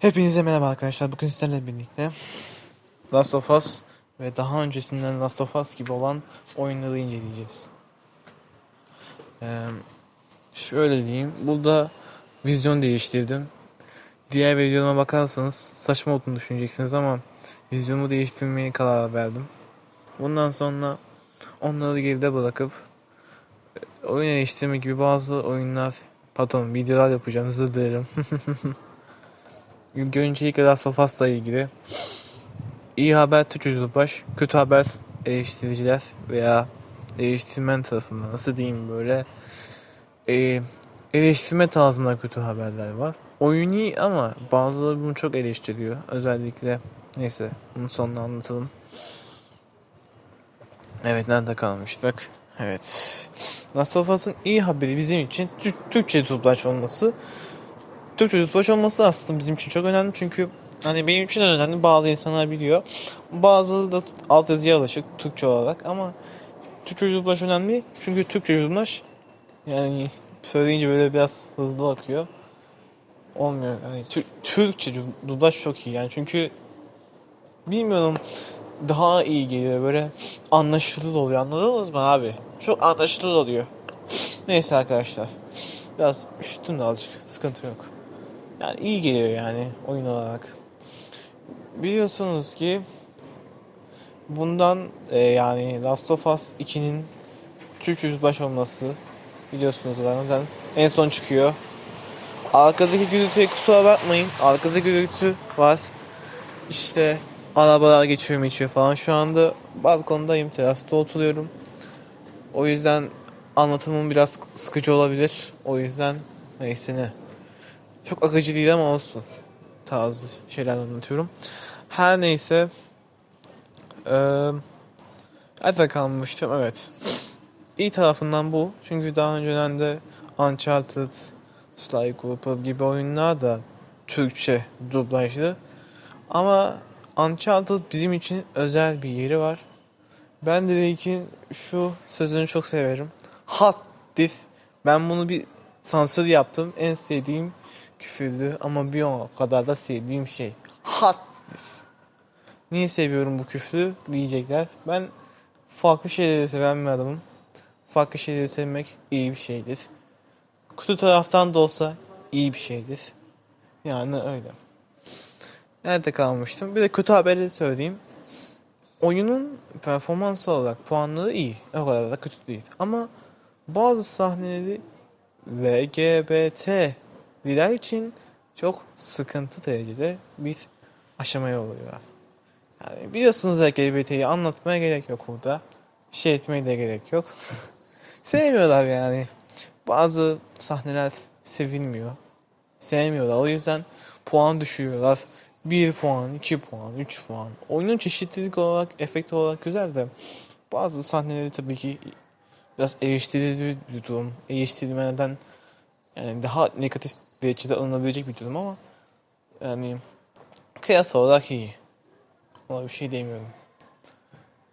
Hepinize merhaba arkadaşlar. Bugün sizlerle birlikte Last of Us ve daha öncesinden Last of Us gibi olan oyunları inceleyeceğiz. Ee, şöyle diyeyim. Burada vizyon değiştirdim. Diğer videoma bakarsanız saçma olduğunu düşüneceksiniz ama vizyonumu değiştirmeye karar verdim. Bundan sonra onları geride bırakıp e, oyun eleştirme gibi bazı oyunlar pardon videolar yapacağım özür dilerim. Öncelikle Last of Us'la ilgili iyi haber Türkçe baş, kötü haber eleştiriciler veya eleştirmen tarafından nasıl diyeyim böyle e, eleştirme tarzında kötü haberler var. Oyun iyi ama bazıları bunu çok eleştiriyor. Özellikle neyse bunu sonuna anlatalım. Evet nerede kalmıştık? Evet. Last of Us'ın iyi haberi bizim için Türk- Türkçe dublaj olması. Türkçe dublaj olması aslında bizim için çok önemli çünkü hani benim için önemli bazı insanlar biliyor. Bazıları da alt yazıya alışık Türkçe olarak ama Türkçe dublaj önemli çünkü Türkçe dublaj yani söyleyince böyle biraz hızlı akıyor. Olmuyor yani Tür- Türkçe du- dublaj çok iyi yani çünkü bilmiyorum daha iyi geliyor böyle anlaşılır oluyor anladınız mı abi? Çok anlaşılır oluyor. Neyse arkadaşlar. Biraz üşüttüm de azıcık. Sıkıntı yok. Yani iyi geliyor yani oyun olarak. Biliyorsunuz ki bundan e, yani Last of Us 2'nin Türk yüzbaş olması biliyorsunuz zaten en son çıkıyor. Arkadaki gürültüye kusura bakmayın. Arkada gürültü var. İşte arabalar geçiyor geçiyor falan. Şu anda balkondayım. Terasta oturuyorum. O yüzden anlatımım biraz sıkıcı olabilir. O yüzden neyse ne. Çok akıcı değil ama olsun. Tarzı şeyler anlatıyorum. Her neyse. Eee Nerede kalmıştım? Evet. İyi tarafından bu. Çünkü daha önceden de Uncharted, Sly Cooper gibi oyunlar da Türkçe dublajlı. Ama Uncharted bizim için özel bir yeri var. Ben de Drake'in şu sözünü çok severim. Hot this. Ben bunu bir sansür yaptım. En sevdiğim küfürdü ama bir o kadar da sevdiğim şey. This. Niye seviyorum bu küfrü diyecekler. Ben farklı şeyleri seven bir adamım. Farklı şeyleri sevmek iyi bir şeydir. Kötü taraftan da olsa iyi bir şeydir. Yani öyle. Nerede kalmıştım? Bir de kötü haberi söyleyeyim. Oyunun performansı olarak puanları iyi. O kadar da kötü değil. Ama bazı sahneleri LGBT'liler için çok sıkıntı derecede bir aşamaya oluyorlar. Yani biliyorsunuz LGBT'yi anlatmaya gerek yok burada. Şey etmeye de gerek yok. Sevmiyorlar yani. Bazı sahneler sevilmiyor. Sevmiyorlar. O yüzden puan düşürüyorlar. 1 puan, 2 puan, 3 puan. Oyunun çeşitlilik olarak, efekt olarak güzel de bazı sahneleri tabii ki biraz eleştirilir bir durum. Eleştirilmeden yani daha negatif derecede alınabilecek bir durum ama yani kıyas olarak iyi. Ona bir şey demiyorum.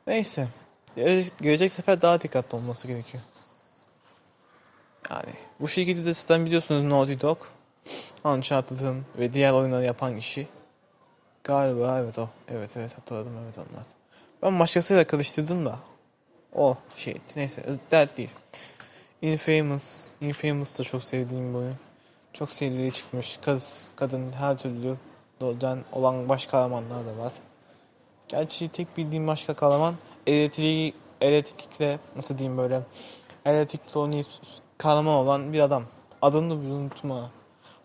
Neyse. Gelecek, gelecek sefer daha dikkatli olması gerekiyor. Yani bu şekilde de zaten biliyorsunuz Naughty Dog Uncharted'ın ve diğer oyunları yapan kişi. Galiba evet o. Evet evet hatırladım evet onlar. Ben başkasıyla karıştırdım da. O şey neyse dert değil. Infamous. Infamous da çok sevdiğim bir oyun. Çok serili çıkmış. Kız, kadın her türlü rolden olan baş kahramanlar da var. Gerçi tek bildiğim başka kahraman elektriği, elektrikle nasıl diyeyim böyle elektrikle oynayıp kahraman olan bir adam. Adını da unutma.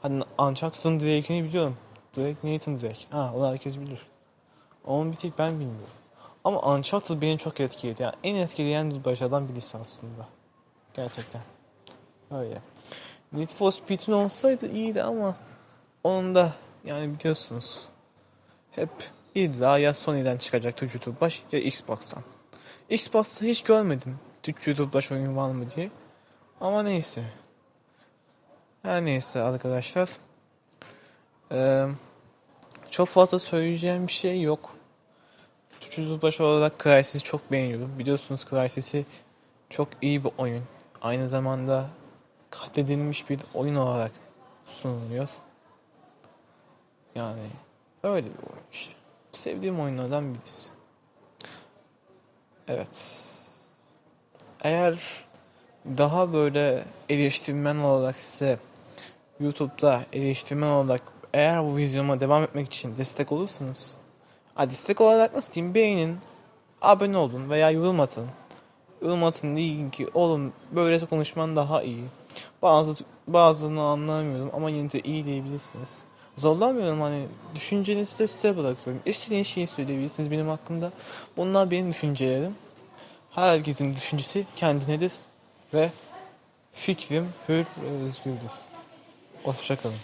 Hani Uncharted'ın Drake'ini biliyorum. Drake Nathan Drake. Ha onu herkes bilir. Onun bir tek ben bilmiyorum. Ama Uncharted beni çok etkiledi. Yani en etkileyen dublajlardan birisi aslında. Gerçekten. Öyle. Need for Speed'in olsaydı iyiydi ama onun da yani biliyorsunuz hep illa ya Sony'den çıkacak Türkçe dublaj ya Xbox'tan. Xbox'ta hiç görmedim Türkçe dublaj oyun var mı diye. Ama neyse. Her neyse arkadaşlar. Ee, çok fazla söyleyeceğim bir şey yok. Türkçe dublaj olarak Crysis'i çok beğeniyorum. Biliyorsunuz Crysis'i çok iyi bir oyun. Aynı zamanda katledilmiş bir oyun olarak sunuluyor. Yani öyle bir oyun işte. Sevdiğim oyunlardan birisi. Evet. Eğer daha böyle eleştirmen olarak size YouTube'da eleştirmen olarak eğer bu videoma devam etmek için destek olursanız ha destek olarak nasıl diyeyim beğenin abone olun veya yorum atın yorum atın deyin ki oğlum böyle konuşman daha iyi bazı bazılarını anlamıyorum ama yine de iyi diyebilirsiniz. Zorlamıyorum hani düşüncenizi de size bırakıyorum. İstediğiniz şeyi söyleyebilirsiniz benim hakkımda. Bunlar benim düşüncelerim. Herkesin düşüncesi kendinedir ve fikrim hür ve özgürdür. Hoşçakalın